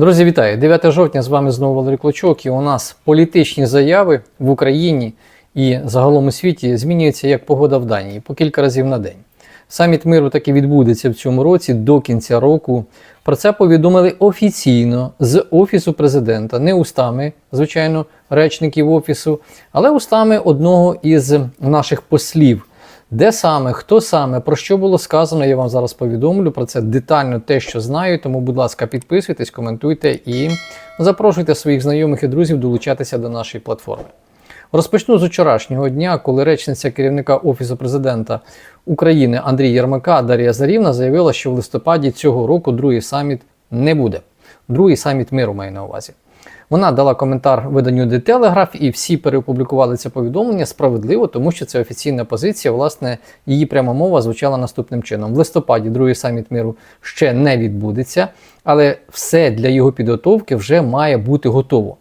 Друзі, вітаю! 9 жовтня з вами знову Валерій Клочок. І у нас політичні заяви в Україні і загалом у світі змінюються як погода в Данії по кілька разів на день. Саміт миру таки відбудеться в цьому році до кінця року. Про це повідомили офіційно з офісу президента, не устами, звичайно, речників офісу, але устами одного із наших послів. Де саме, хто саме, про що було сказано, я вам зараз повідомлю про це детально те, що знаю. Тому, будь ласка, підписуйтесь, коментуйте і запрошуйте своїх знайомих і друзів долучатися до нашої платформи. Розпочну з вчорашнього дня, коли речниця керівника Офісу президента України Андрій Єрмака Дар'я Зарівна заявила, що в листопаді цього року другий саміт не буде. Другий саміт миру має на увазі. Вона дала коментар виданню The Telegraph, і всі переопублікували це повідомлення справедливо, тому що це офіційна позиція. Власне, її пряма мова звучала наступним чином: в листопаді другий саміт миру ще не відбудеться, але все для його підготовки вже має бути готово.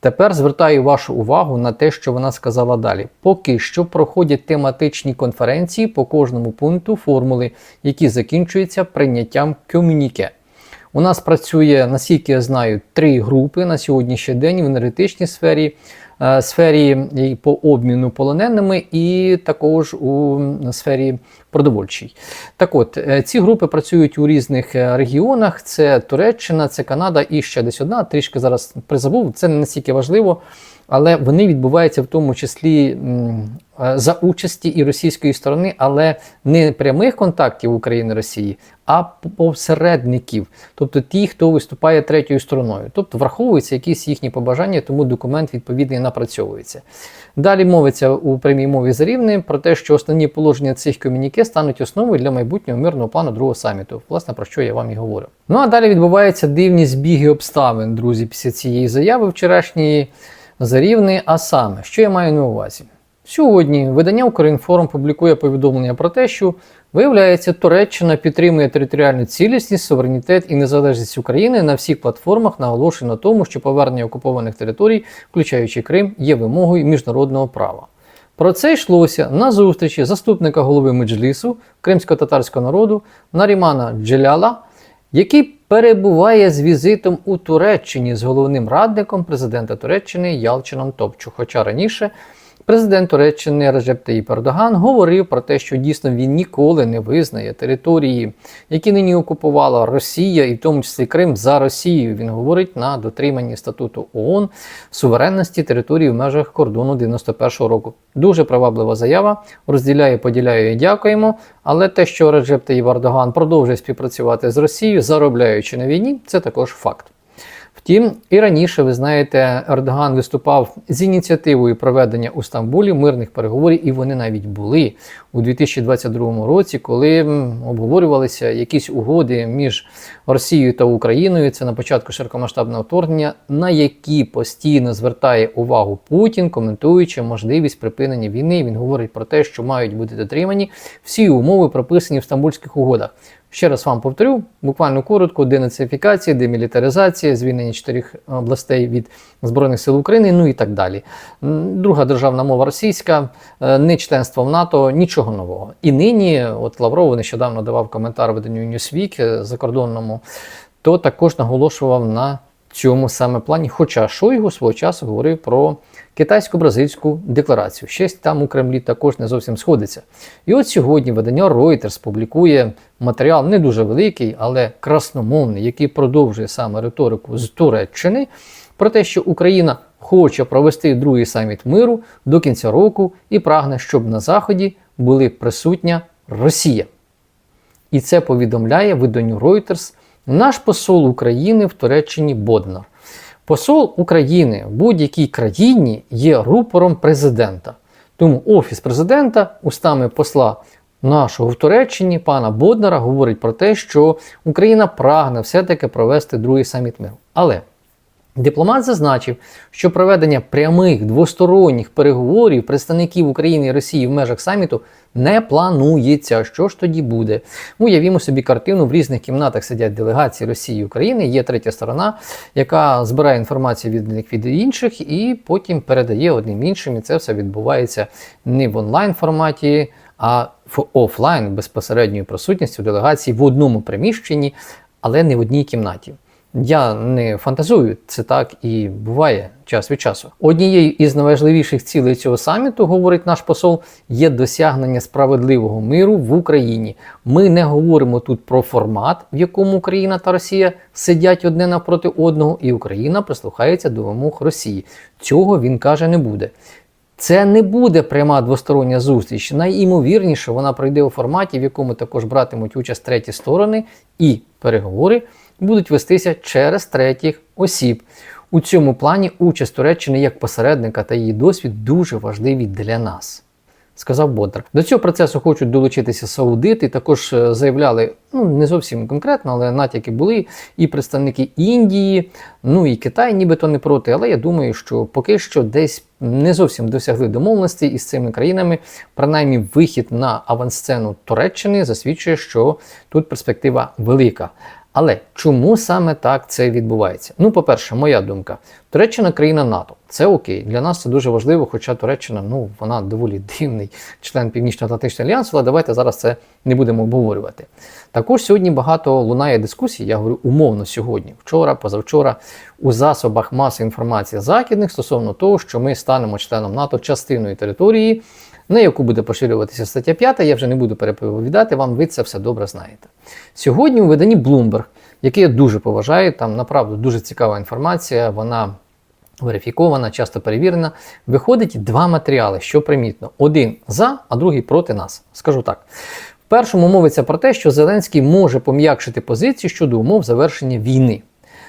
Тепер звертаю вашу увагу на те, що вона сказала далі. Поки що проходять тематичні конференції по кожному пункту формули, які закінчуються прийняттям комюніке. У нас працює, наскільки я знаю, три групи на сьогоднішній день в енергетичній сфері, е, сфері по обміну полоненими, і також у сфері продовольчій. Так от, е, ці групи працюють у різних е, регіонах: це Туреччина, це Канада і ще десь одна. Трішки зараз призабув, це не настільки важливо. Але вони відбуваються в тому числі за участі і російської сторони, але не прямих контактів України Росії, а посередників, тобто ті, хто виступає третьою стороною. Тобто враховуються якісь їхні побажання, тому документ відповідний напрацьовується. Далі мовиться у прямій мові за рівнем про те, що основні положення цих комюніке стануть основою для майбутнього мирного плану другого саміту. Власне, про що я вам і говорю. Ну а далі відбуваються дивні збіги обставин, друзі, після цієї заяви вчорашньої зарівни. А саме, що я маю на увазі? Сьогодні видання Укрінформ публікує повідомлення про те, що виявляється, Туреччина підтримує територіальну цілісність, суверенітет і незалежність України на всіх платформах, наголошує на тому, що повернення окупованих територій, включаючи Крим, є вимогою міжнародного права. Про це йшлося на зустрічі заступника голови Меджлісу кримсько-татарського народу Нарімана Джеляла, який перебуває з візитом у Туреччині з головним радником президента Туреччини Ялчином Топчу. Хоча раніше президент Туреччини Режеп Таїп Ердоган говорив про те, що дійсно він ніколи не визнає території, які нині окупувала Росія, і в тому числі Крим за Росією. Він говорить на дотриманні статуту ООН суверенності території в межах кордону 91-го року. Дуже приваблива заява. Розділяє, поділяю і дякуємо. Але те, що Реджеп Таїп Ердоган продовжує співпрацювати з Росією, заробляючи на війні, це також факт. Втім, і раніше, ви знаєте, Ердоган виступав з ініціативою проведення у Стамбулі мирних переговорів, і вони навіть були у 2022 році, коли обговорювалися якісь угоди між Росією та Україною. Це на початку широкомасштабного вторгнення, на які постійно звертає увагу Путін, коментуючи можливість припинення війни. Він говорить про те, що мають бути дотримані всі умови, прописані в стамбульських угодах. Ще раз вам повторю, буквально коротко: денацифікація, демілітаризація, звільнення чотирьох областей від Збройних сил України, ну і так далі. Друга державна мова російська, не членство в НАТО, нічого нового. І нині, от Лавров нещодавно давав коментар виданню Newsweek закордонному, то також наголошував на цьому саме плані. Хоча Шойгу свого часу говорив про китайсько-бразильську декларацію. Щось там у Кремлі також не зовсім сходиться. І от сьогодні видання Reuters публікує матеріал не дуже великий, але красномовний, який продовжує саме риторику з Туреччини про те, що Україна хоче провести другий саміт миру до кінця року і прагне, щоб на Заході були присутня Росія. І це повідомляє виданню Reuters наш посол України в Туреччині Боднар. Посол України в будь-якій країні є рупором президента. Тому Офіс президента устами посла нашого в Туреччині, пана Боднара, говорить про те, що Україна прагне все-таки провести другий саміт миру. Але Дипломат зазначив, що проведення прямих двосторонніх переговорів представників України і Росії в межах саміту не планується. Що ж тоді буде? Уявімо собі картину: в різних кімнатах сидять делегації Росії і України. Є третя сторона, яка збирає інформацію від них від інших і потім передає одним іншим. І це все відбувається не в онлайн форматі, а в офлайн безпосередньою присутністю делегації в одному приміщенні, але не в одній кімнаті. Я не фантазую, це так і буває час від часу. Однією із найважливіших цілей цього саміту, говорить наш посол, є досягнення справедливого миру в Україні. Ми не говоримо тут про формат, в якому Україна та Росія сидять одне навпроти одного, і Україна прислухається до вимог Росії. Цього він каже не буде. Це не буде пряма двостороння зустріч. Найімовірніше, вона пройде у форматі, в якому також братимуть участь треті сторони, і переговори будуть вестися через третіх осіб. У цьому плані участь Туреччини як посередника та її досвід дуже важливі для нас. Сказав Боддар. До цього процесу хочуть долучитися саудити. Також е, заявляли, ну не зовсім конкретно, але натяки були і представники Індії, ну і Китай, нібито не проти. Але я думаю, що поки що десь не зовсім досягли домовленості із цими країнами. Принаймні, вихід на авансцену Туреччини засвідчує, що тут перспектива велика. Але чому саме так це відбувається? Ну, по-перше, моя думка: Туреччина країна НАТО. Це окей. Для нас це дуже важливо, хоча Туреччина, ну вона доволі дивний член Північно-Атлантичного альянсу, але давайте зараз це не будемо обговорювати. Також сьогодні багато лунає дискусій, я говорю умовно сьогодні, вчора, позавчора, у засобах маси інформації західних стосовно того, що ми станемо членом НАТО частиною території, на яку буде поширюватися стаття 5, я вже не буду переповідати вам, ви це все добре знаєте. Сьогодні у виданні Bloomberg, який я дуже поважаю, там направду дуже цікава інформація, вона верифікована, часто перевірена. Виходить два матеріали, що примітно: один за, а другий проти нас. Скажу так. В першому мовиться про те, що Зеленський може пом'якшити позицію щодо умов завершення війни.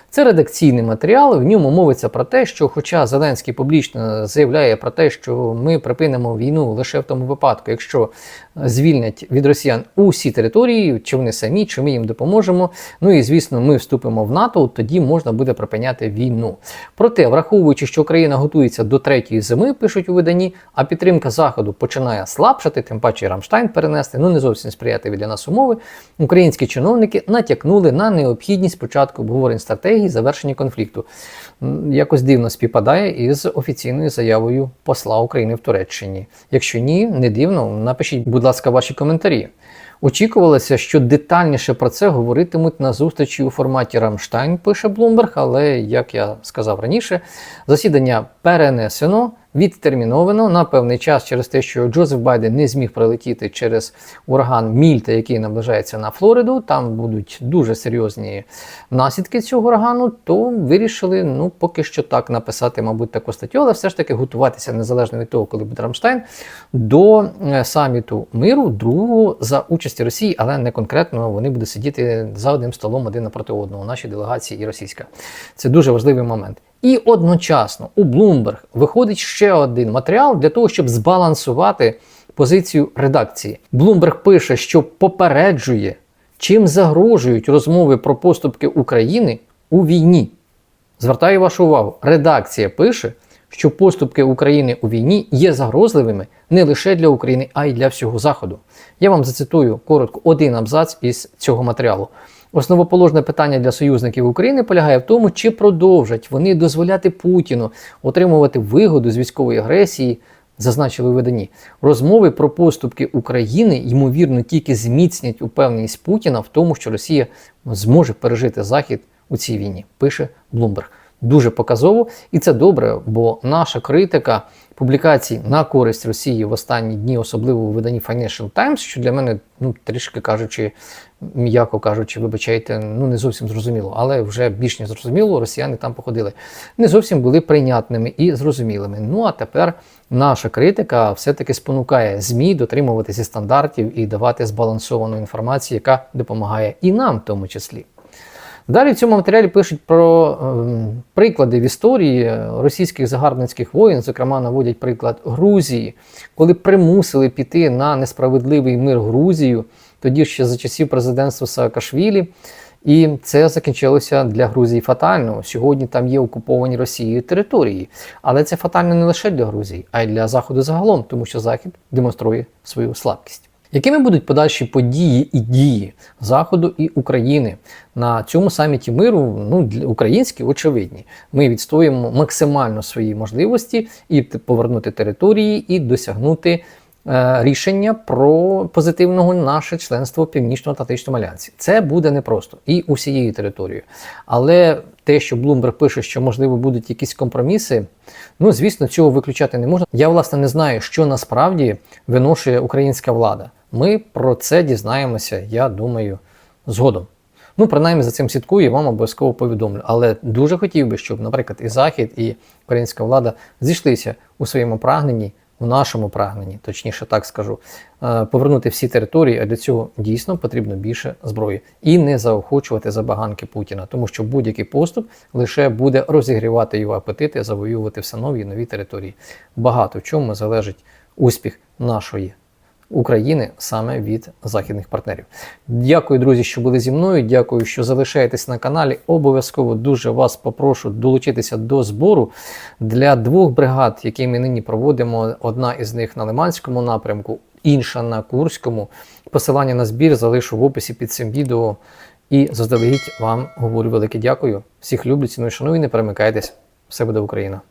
Це редакційний матеріал. В ньому мовиться про те, що, хоча Зеленський публічно заявляє про те, що ми припинимо війну лише в тому випадку, якщо звільнять від росіян усі території, чи вони самі, чи ми їм допоможемо. Ну і звісно, ми вступимо в НАТО, тоді можна буде припиняти війну. Проте, враховуючи, що Україна готується до третьої зими, пишуть у виданні, а підтримка заходу починає слабшати, тим паче Рамштайн перенести, ну не зовсім сприятливі для нас умови. Українські чиновники натякнули на необхідність початку обговорень стратегії завершення конфлікту. Якось дивно співпадає із офіційною заявою посла України в Туреччині. Якщо ні, не дивно, напишіть, будь ласка, ваші коментарі. Очікувалося, що детальніше про це говоритимуть на зустрічі у форматі Рамштайн, пише Блумберг, але, як я сказав раніше, засідання перенесено, відтерміновано на певний час через те, що Джозеф Байден не зміг прилетіти через ураган Мільта, який наближається на Флориду. Там будуть дуже серйозні наслідки цього урагану, то вирішили ну, поки що так написати, мабуть, таку статтю, але все ж таки готуватися незалежно від того, коли буде Рамштайн, до е, саміту миру, другого за участі Росії, але не конкретно вони будуть сидіти за одним столом один напроти одного, наші делегації і російська. Це дуже важливий момент. І одночасно у Bloomberg виходить ще один матеріал для того, щоб збалансувати позицію редакції. Bloomberg пише, що попереджує, чим загрожують розмови про поступки України у війні. Звертаю вашу увагу, редакція пише, що поступки України у війні є загрозливими не лише для України, а й для всього Заходу. Я вам зацитую коротко один абзац із цього матеріалу. Основоположне питання для союзників України полягає в тому, чи продовжать вони дозволяти Путіну отримувати вигоду з військової агресії, зазначили у виданні. Розмови про поступки України ймовірно тільки зміцнять упевненість Путіна в тому, що Росія зможе пережити Захід у цій війні. Пише Блумберг. Дуже показово, і це добре, бо наша критика публікацій на користь Росії в останні дні, особливо у виданні Financial Times, що для мене, ну трішки кажучи, м'яко кажучи, вибачайте, ну не зовсім зрозуміло, але вже більш ніж зрозуміло, росіяни там походили. Не зовсім були прийнятними і зрозумілими. Ну а тепер наша критика все-таки спонукає ЗМІ дотримуватися стандартів і давати збалансовану інформацію, яка допомагає і нам в тому числі. Далі в цьому матеріалі пишуть про е, приклади в історії російських загарбницьких воїн, зокрема, наводять приклад Грузії, коли примусили піти на несправедливий мир Грузію, тоді ще за часів президентства Саакашвілі. І це закінчилося для Грузії фатально. Сьогодні там є окуповані Росією території. Але це фатально не лише для Грузії, а й для Заходу загалом, тому що Захід демонструє свою слабкість. Якими будуть подальші події і дії Заходу і України на цьому саміті миру? Ну для українські очевидні. Ми відстоїмо максимально свої можливості і повернути території, і досягнути е, рішення про позитивного наше членство в Північно-Атлантичному альянсі. Це буде непросто і усією територією. Але те, що Блумберг пише, що можливо будуть якісь компроміси, ну звісно, цього виключати не можна. Я власне не знаю, що насправді виношує українська влада. Ми про це дізнаємося, я думаю, згодом. Ну, принаймні за цим слідкую і вам обов'язково повідомлю. Але дуже хотів би, щоб, наприклад, і Захід, і українська влада зійшлися у своєму прагненні, у нашому прагненні, точніше так скажу, е, повернути всі території, а для цього дійсно потрібно більше зброї. І не заохочувати забаганки Путіна, тому що будь-який поступ лише буде розігрівати його апетити, завоювати все нові і нові території. Багато в чому залежить успіх нашої України саме від західних партнерів. Дякую, друзі, що були зі мною. Дякую, що залишаєтесь на каналі. Обов'язково дуже вас попрошу долучитися до збору для двох бригад, які ми нині проводимо. Одна із них на Лиманському напрямку, інша на Курському. Посилання на збір залишу в описі під цим відео. І заздалегідь вам говорю велике дякую. Всіх люблю, ціную, шаную, не перемикайтесь. Все буде Україна!